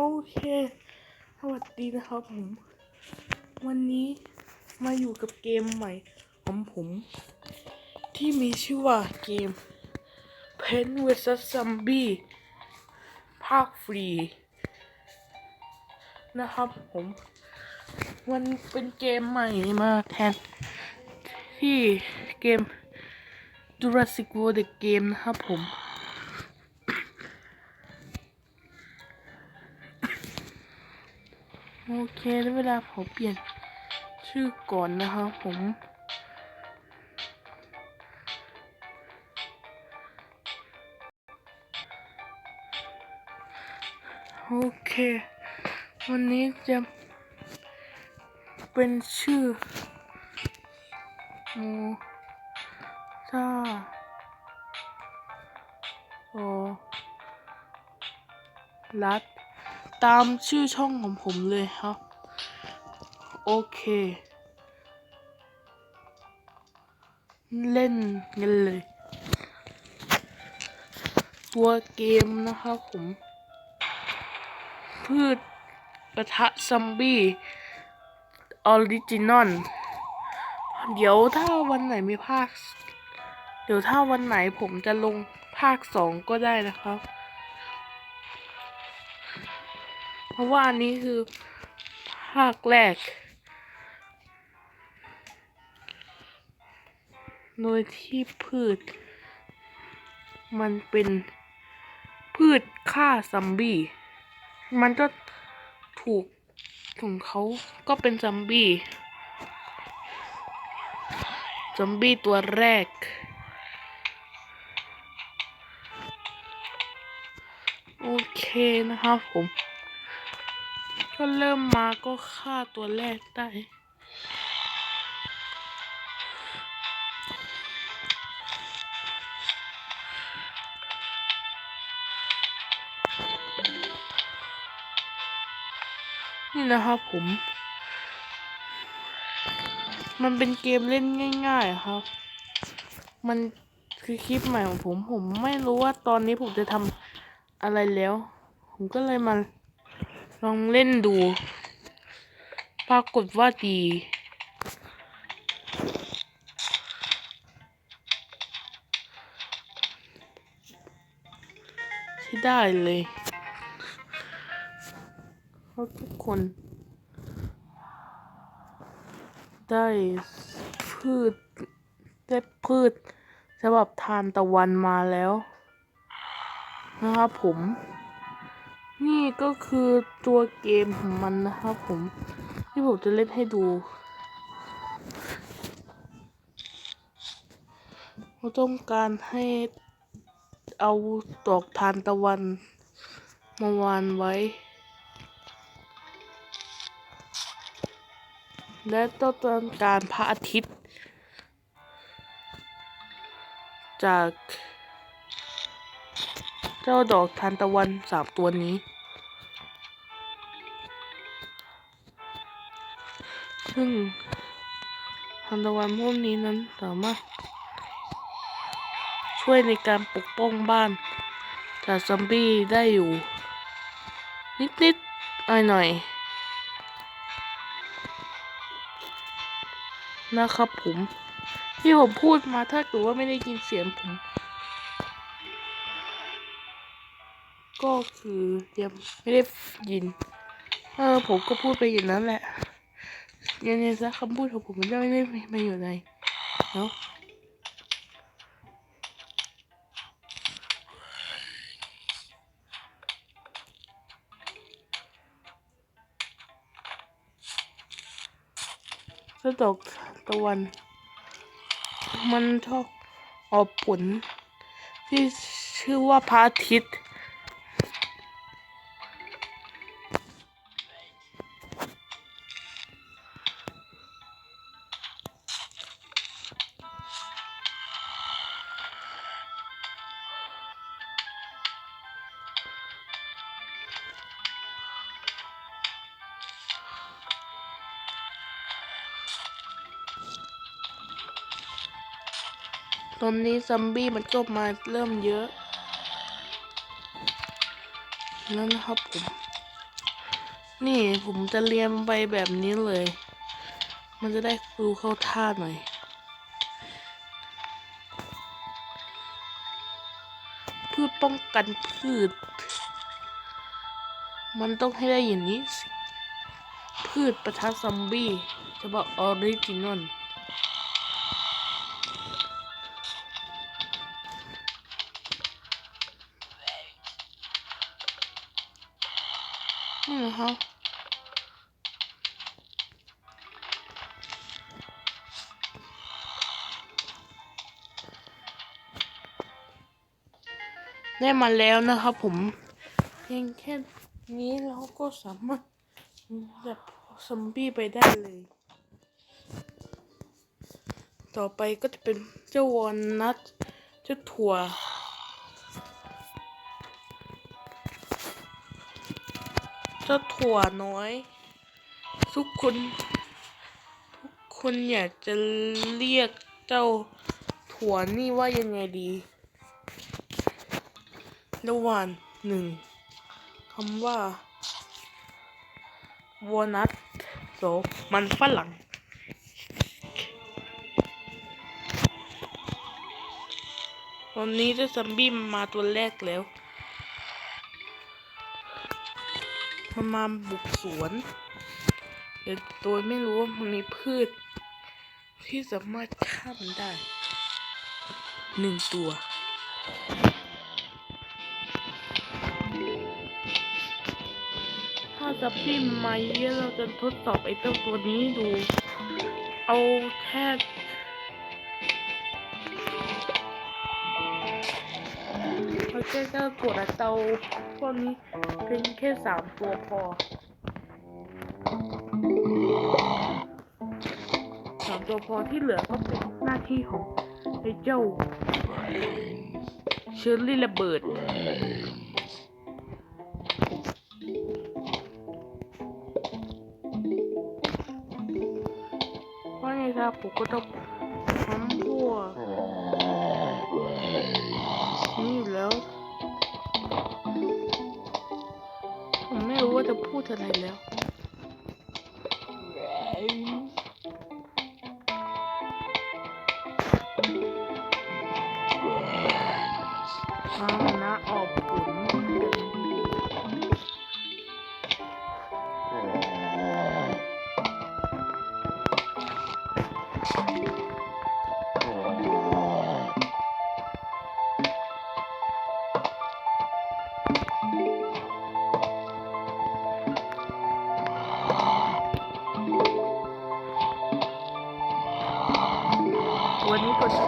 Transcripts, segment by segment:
โอเค สวัสดีนะครับผม วันนี้มาอยู่กับเกมใหม่ของผม ที่มีชื่อว่าเกม Pen vs Zombie ภาคฟรี นะครับผม มันเป็นเกมใหม่มาแทน ที่เกม Jurassic World The Game นะครับผม โอเคได้เวลาผมเปลี่ยนชื่อก่อนนะครับผมโอเค วันนี้จะเป็นชื่อโมซาโอรัดตามชื่อช่องของผมเลยครับ โอเค เล่นกันเลย ตัวเกมนะครับผม พืชปะทะซอมบี้ออริจินอลเดี๋ยวถ้าวันไหนมีภาค เดี๋ยวถ้าวันไหนผมจะลงภาคสองก็ได้นะครับ เพราะว่าอันนี้คือภาคแรก โดยที่พืช มันเป็นพืชฆ่าซัมบี้ มันก็ถูกของเขาก็เป็นซัมบี้ซัมบี้ตัวแรก โอเคนะครับผม ก็เริ่มมาก็ฆ่าตัวแรกได้ นะครับผม มันเป็นเกมเล่นง่าย ๆครับ มันคือคลิปใหม่ของผม ผมไม่รู้ว่าตอนนี้ผมจะทำอะไรแล้ว ผมก็เลยมาลองเล่นดู ปรากฏว่าดีใช้ได้เลย ราะทุกคน ได้พืชได้พืชฉบับทานตะวันมาแล้วนะครับผม นี่ก็คือตัวเกมของมันนะครับผม ที่ผมจะเล่นให้ดูเราต้องการให้เอาดอกทานตะวันมาวานไว้ และต้องการพระอาทิตย์ จากเจ้าดอกทานตะวันสามตัวนี้ ซึ่งทานตะวันพวกนี้นั้นสามารถช่วยในการปกป้องบ้านจากซอมบี้ได้อยู่ นิดๆหน่อยๆ นะครับผมที่ผมพูดมาถ้าเกิดว่าไม่ได้ยินเสียงผม ก็คือยังไม่ได้ยิน เออผมก็พูดไปอย่างนั้นแหละยังไงซะคำพูดของผมมันจะไม่ได้มาอยู่ในเนาะถ้าดอก ตะวัน มันชอบออกผลที่ชื่อว่าพระอาทิตย์ ตอนนี้ซอมบี้มันก็มาเริ่มเยอะ แล้วนะครับผม นี่ผมจะเรียงไปแบบนี้เลย มันจะได้ดูเข้าท่าหน่อย พืชป้องกันพืช มันต้องให้ได้อย่างนี้ พืชประทัดซอมบี้ฉบับออริจินอล ได้มาแล้วนะครับผมเพียงแค่นี้เราก็สามารถจับซอมบี้ไปได้เลย ต่อไปก็จะเป็นเจ้าวอลนัทเจ้าถั่วเจ้าถั่วน้อย ทุกคนทุกคนอยากจะเรียกเจ้าถั่วนี่ว่ายังไงดี ระหว่างหนึ่งคำว่าวอนัทสมันฝรั่งตอนนี้จ้ซัมบี้มาตัวแรกแล้ว มันมาบุกสวนแต่โดยไม่รู้ว่ามันมีพืช ที่สามารถฆ่ามันได้หนึ่งตัว ซับบี้มาเยอะเราจะทดสอบไอ้เจ้าตัวนี้ดู เอาแค่เอาแค่เจ้าตัวเตาพวกนี้เป็นแค่สามตัวพอสามตัวพอที่เหลือก็เป็นหน้าที่ของไอ้เจ้าเชอร์รี่ระเบิด ผมก็ต้องทำพวนี่แล้วผมไม่รู้ว่าจะพูดอะไรแล้ว วันนี้ก็จ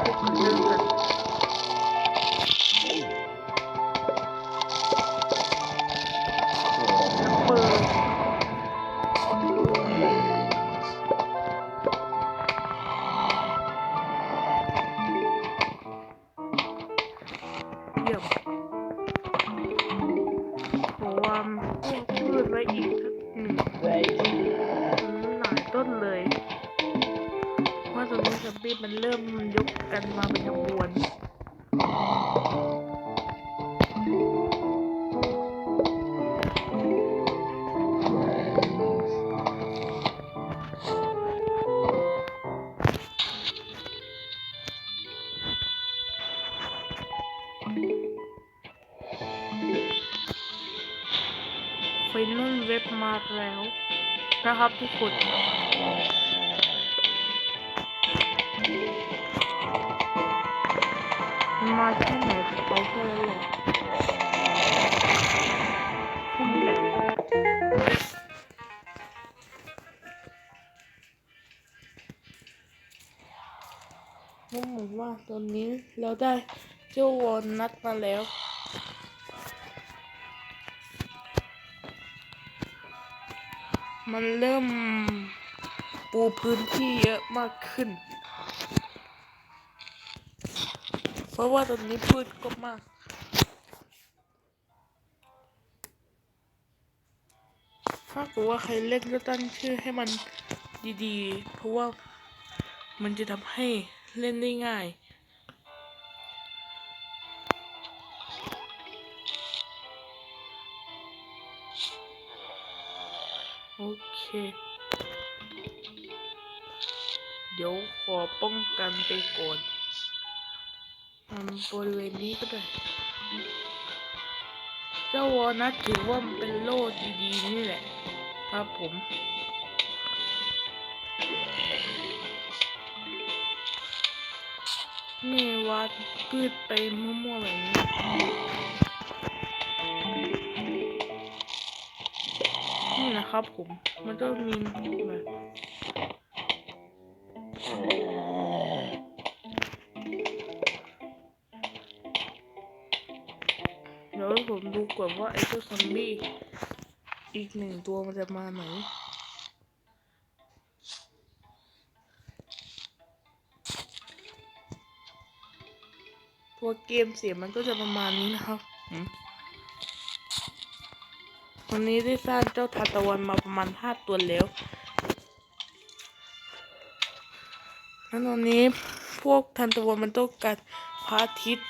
ทุกคนมาแค่ไหนเอาแค่นั้นแหละผมว่าตอนนี้เราได้เจ้าวอลนัทมาแล้ว มันเริ่มปูพื้นที่เยอะมากขึ้น เพราะว่าตอนนี้พืชก็มากถ้าเกิดว่าใครเล่นก็ตั้งชื่อให้มันดีๆ เพราะว่ามันจะทำให้เล่นได้ง่าย เคเดี๋ยวขอป้องกันไปก่อนทำบริเวณนี้ก็ได้ เจ้าวอนัทถือว่ามันเป็นโล่ดีๆนี่แหละ ครับผมนี่วาดพืชไปมั่วๆแบบนี้ นะครับผม มันต้องมีแบบเดี๋ยวผมดูก่อนว่าไอ้เจ้าซอมบี้อีกหนึ่งตัวมันจะมาไหนตัวเกมเสียงมันก็จะประมาณนี้นะครับ วันนี้ได้สร้างเจ้าทานตะวันมาประมาณห้าตัวแล้วแล้วตอนนี้พวกทานตะวันมันต้องการพระอาทิตย์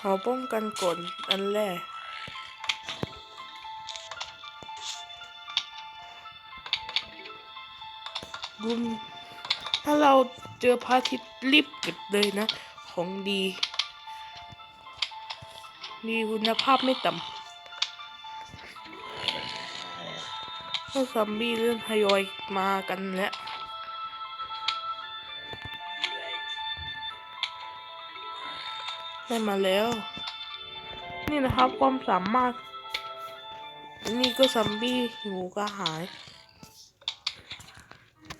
ขอป้องกันก่อนอันแรก บุมถ้าเราเจอพระอาทิตย์รีบเก็บเลยนะ ของดี มีคุณภาพไม่ต่ำพวกซอมบี้เริ่มทยอยมากันแล้วได้มาแล้ว นี่นะครับความสามารถ นี่ก็ซอมบี้หิวกระหาย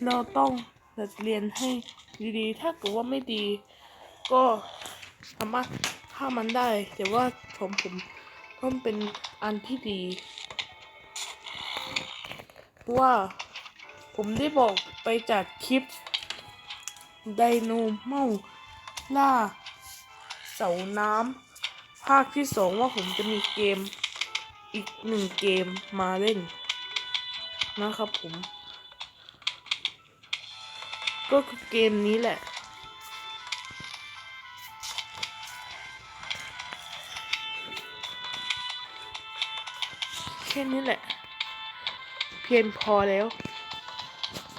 เราต้องจัดเรียนให้ดีๆ ถ้าเกิดว่าไม่ดี ก็สามารถฆ่ามันได้ แต่ว่าผมผมต้องเป็นอันที่ดีเพราะว่าผมได้บอกไปจากคลิปไดโนเมาล่าเสาน้ำภาคที่สองว่าผมจะมีเกมอีกหนึ่งเกมมาเล่นนะครับผม ก็คือเกมนี้แหละ แค่นี้แหละ เพียงพอแล้ว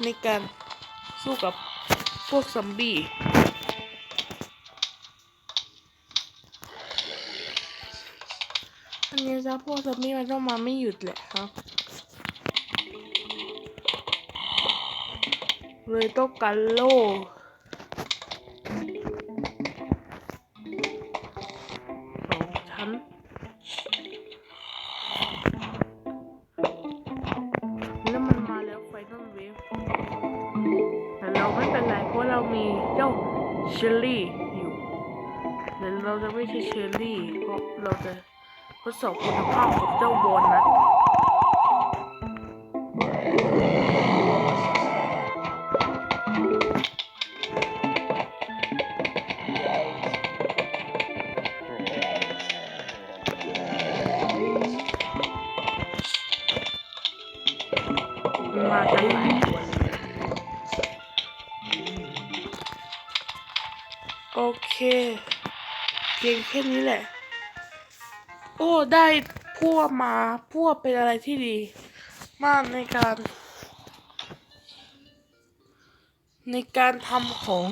ในการสู้กับพวกซอมบี้อันนี้จะพวกซอมบี้มันต้องมาไม่หยุดแหละครับ เลยต้องการโล่สองชั้นแล้วมันมาแล้วไฟนอลเวฟแต่เราไม่เป็นไรเพราะเรามีเจ้าเชอร์รี่อยู่แต่เราจะไม่ใช่เชอร์รี่เพราะเราจะทดสอบคุณภาพของเจ้าบอลนะ พียงแค่นี้แหละ โอ้ได้พั่วมาพั่วเป็นอะไรที่ดี มากในการ ในการทำของ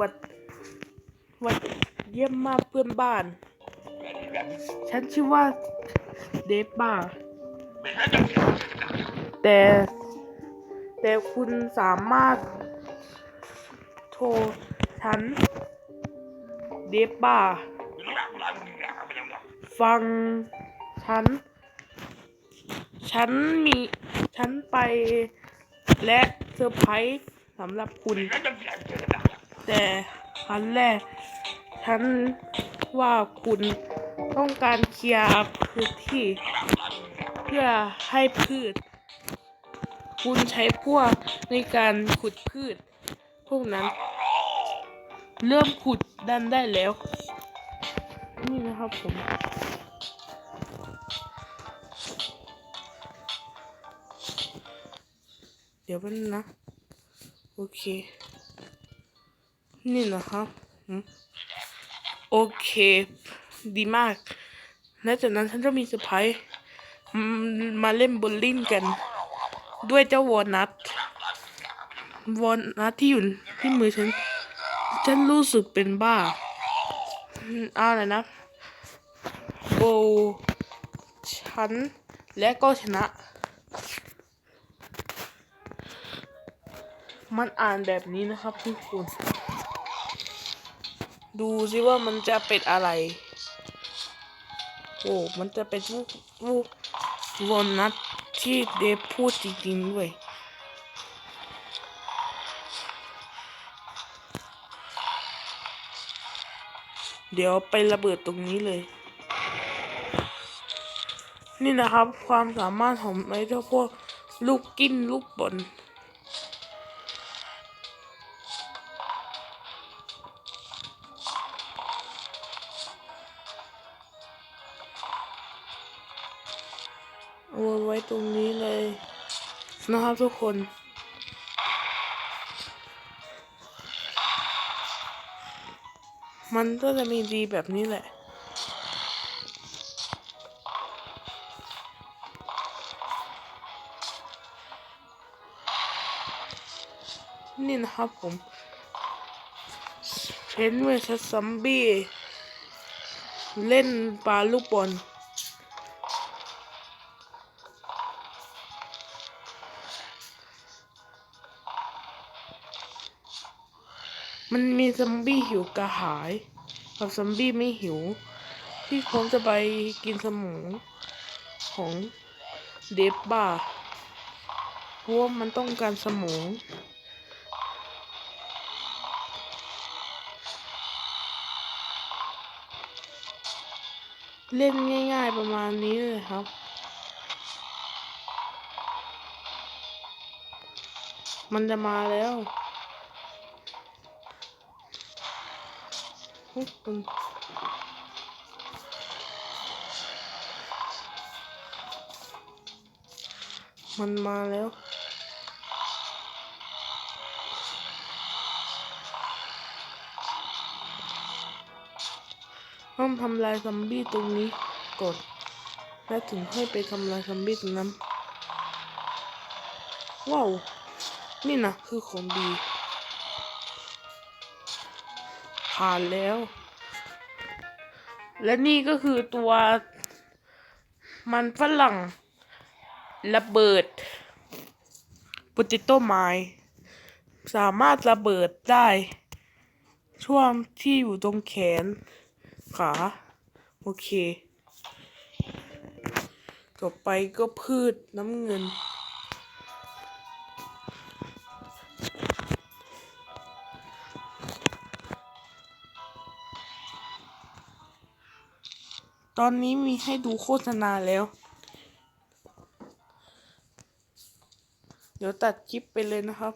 วัด วัดเยี่ยมมากเพื่อนบ้าน ฉันชื่อว่าเดฟบ้าแต่แต่คุณสามารถ ทรฉัน เดฟบ้า ฟังฉัน ฉันมี ฉันไป และเซอร์ไพรส์สำหรับคุณ แต่ครั้งแรก ฉันว่าคุณต้องการเคลียร์พื้นที่ เพื่อให้พืช คุณใช้พวกในการขุดพืช พวกนั้น เริ่มขุดดันได้แล้ว นี่นะครับผมเดี๋ยวแป๊บนึงนะ โอเค นี่นะครับอืมโอเค ดีมาก และจากนั้นฉันจะมีเซอร์ไพรส์มาเล่นบว์ลิ่งกัน ด้วยเจ้าวอลนัทวอลนัทที่อยู่ที่มือฉัน ฉันรู้สึกเป็นบ้าอืมเอาวอะไรนะโบฉันและก็ชนะ มันอ่านแบบนี้นะครับทุกคน ดูสิว่ามันจะเป็นอะไรโอ้มันจะเป็นวูวูวอลนัทที่เดฟพูดจริงๆด้วย เดี๋ยวไประเบิดตรงนี้เลย นี่นะครับ ความสามารถของไอ้เจ้าพวกลูกกิ้นลูกบอลเอาไว้ตรงนี้เลยนะครับทุกคน มันก็จะมีดีแบบนี้แหละ นี่นะครับผมเพนเวสซัมบี้ เล่นปลาลูกบอล มันมีซอมบี้หิวกระหายกับซอมบี้ไม่หิว ที่ผมจะไปกินสมองของเดฟบ้าเพราะว่ามันต้องการสมองเล่นง่ายๆประมาณนี้เลยครับ มันจะมาแล้ว เฮ้ยมันมันมาแล้วต้องทำลายซอมบี้ตรงนี้ก่อนแล้วถึงให้ไปทำลายซอมบี้ตรงนั้น ว้าว นี่นะคือของดี ผ่านแล้ว และนี่ก็คือตัวมันฝรั่งระเบิดป o จิโตไม้สามารถระเบิดได้ ช่วงที่อยู่ตรงแขน ขา โอเค ต่อไปก็พืชน้ำเงิน ตอนนี้มีให้ดูโฆษณาแล้ว เดี๋ยวตัดคลิปไปเลยนะครับ